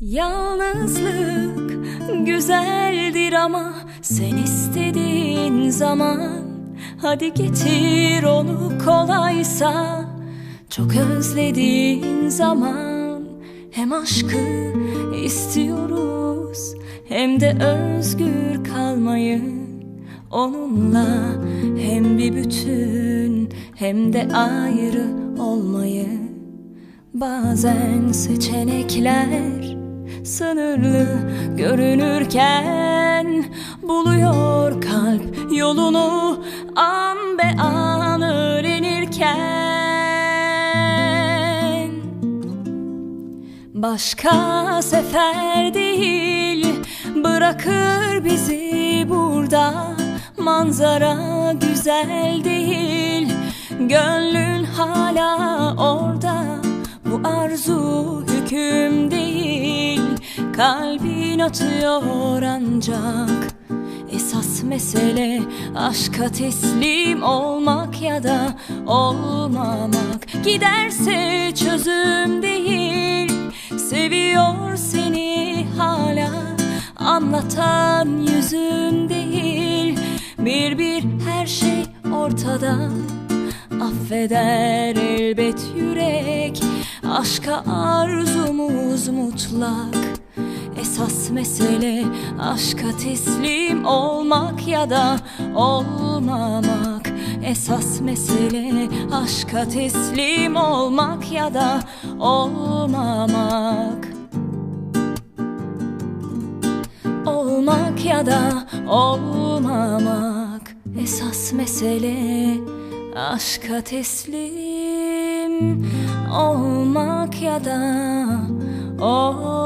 Yalnızlık güzeldir ama sen istediğin zaman. Hadi getir onu kolaysa Çok özlediğin zaman. Hem aşkı istiyoruz Hem de özgür kalmayı. Onunla hem bir bütün Hem de ayrı olmayı. Bazen seçenekler sınırlı görünürken buluyor kalp yolunu an be an öğrenirken. Başka sefer değil bırakır bizi burada. Manzara güzel değil gönlün hala orada Kalbin atıyor ancak. Esas mesele aşka teslim olmak ya da olmamak. Giderse çözüm değil. Seviyor seni hala. Anlatan yüzün değil. Bir bir her şey ortada. Affeder elbet yürek. Aşka arzumuz mutlak Esas mesele aşka teslim olmak ya da olmamak. Esas mesele aşka teslim olmak ya da olmamak. Olmak ya da olmamak. Esas mesele aşka teslim olmak ya da olmamak